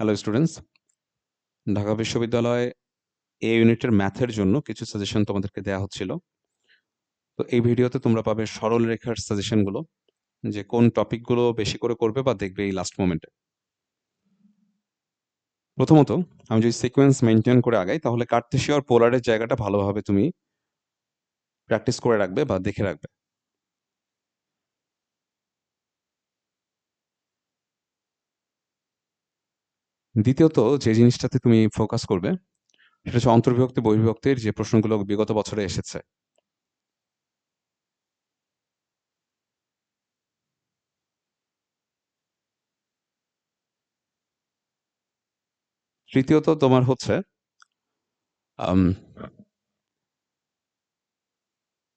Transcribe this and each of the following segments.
Hello students Dhaka বিশ্ববিদ্যালয় এ ইউনিটের ম্যাথের জন্য কিছু সাজেশন তোমাদেরকে দেওয়া হচ্ছিল। তো এই ভিডিওতে তোমরা পাবে সরল রেখার সাজেশনগুলো যে কোন টপিকগুলো বেশি করে করবে বা দেখবে এই লাস্ট মোমেন্টে প্রথমত, আমি যদি সিকোয়েন্স মেনটেন করে আগাই, তাহলে কার্তেশীয় পোলারের জায়গাটা ভালোভাবে তুমি প্র্যাকটিস করে রাখবে বা দেখে রাখবে। দ্বিতীয়ত, যে জিনিসটাতে তুমি ফোকাস করবে, সেটা হচ্ছে অন্তর্বিভক্তি, বহির্বিভক্তির যে প্রশ্নগুলো বিগত বছরে এসেছে। তৃতীয়ত তোমার হচ্ছে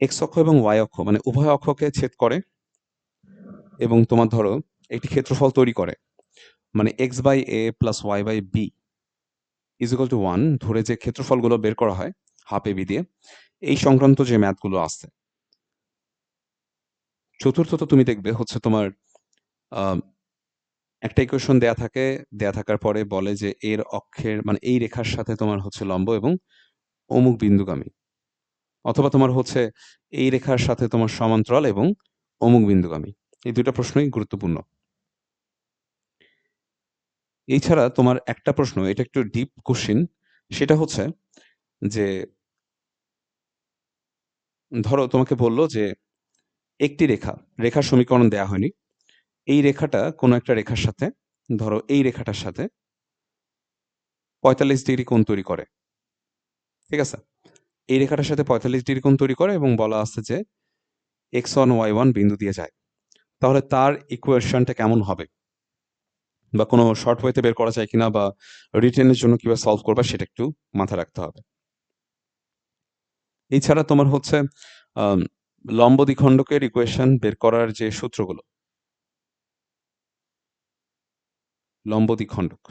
এক্স অক্ষ এবং ওয়াই অক্ষ মানে উভয় অক্ষকে ছেদ করে এবং তোমার ধরো, একটি ক্ষেত্রফল তৈরি করে। মানে x by a plus y by b is equal to one ধরে যে ক্ষেত্রফলগুলো বের করা হয় হাফ এ বি দিয়ে, এই সংক্রান্ত যে ম্যাথগুলো আছে। চতুর্থত তুমি দেখবে হচ্ছে তোমার একটা ইকুয়েশন দেয়া থাকে, দেয়া থাকার পরে বলে যে এর অক্ষের মানে এই রেখার সাথে তোমার হচ্ছে লম্ব এবং অমুক বিন্দুগামী। অথবা তোমার হচ্ছে এই রেখার সাথে তোমার সমান্তরাল এবং অমুক বিন্দুগামী। এই দুটা প্রশ্নই গুরুত্বপূর্ণ। এছাড়া তোমার একটা প্রশ্ন, এটা একটু ডিপ কোশ্চিন সেটা হচ্ছে যে, ধরো তোমাকে বলল যে, একটি রেখা, রেখার সমীকরণ দেয়া হয়নি। এই রেখাটা কোনো একটা রেখার সাথে, ধরো এই রেখাটার সাথে পঁয়তাল্লিশ ডিগ্রি কোণ তৈরি করে। ঠিক আছে? এই রেখাটার সাথে পঁয়তাল্লিশ ডিগ্রি কোণ তৈরি করে এবং বলা আছে যে, এক্স ওয়ান ওয়াই ওয়ান বিন্দু দিয়ে যায়। তাহলে তার ইকুয়েশনটা কেমন হবে? বা কোনো শর্ট ওয়েতে বের করা যায় কিনা বা রিটেনের জন্য কীভাবে সলভ করবা সেটা একটু মাথায় রাখতে হবে। এছাড়া তোমার হচ্ছে লম্ব দ্বিখণ্ডকের ইকুয়েশন বের করার যে সূত্রগুলো লম্ব দ্বিখণ্ডক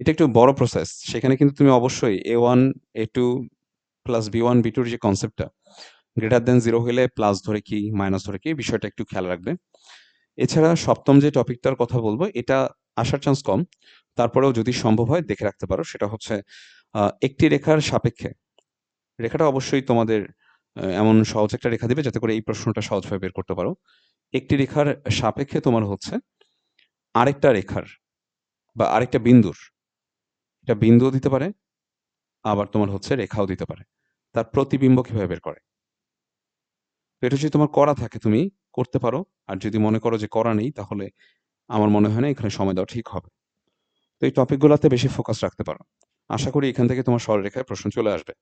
এটা একটু বড় প্রসেস সেখানে কিন্তু তুমি অবশ্যই a one a two plus b one b টুর যে কনসেপ্টটা গ্রেটার দেন জিরো হলে প্লাস ধরে কি মাইনাস ধরে কি বিষয়টা একটু খেয়াল রাখবে। এছাড়া সপ্তম যে টপিকটার কথা বলব, এটা আসার চান্স কম। তারপরেও যদি সম্ভব হয়, দেখে রাখতে পারো। সেটা হচ্ছে একটি রেখার সাপেক্ষে। রেখাটা অবশ্যই তোমাদের এমন সহজ একটা রেখা দিবে যাতে করে এই প্রশ্নটা সহজভাবে বের করতে পারো। একটি রেখার সাপেক্ষে তোমার হচ্ছে, আরেকটা রেখার বা আরেকটা বিন্দুর। এটা বিন্দুও দিতে পারে, আবার তোমার হচ্ছে রেখাও দিতে পারে। তার প্রতিবিম্ব কীভাবে বের করে? এটা যদি তোমার করা থাকে তুমি করতে পারো। আর যদি মনে করো যে করা নেই, তাহলে আমার মনে হয় না এখানে সময় দেওয়া ঠিক হবে। তো এই টপিকগুলোতে বেশি ফোকাস রাখতে পারো। আশা করি এখান থেকে তোমার সরলরেখায় প্রশ্ন চলে আসবে।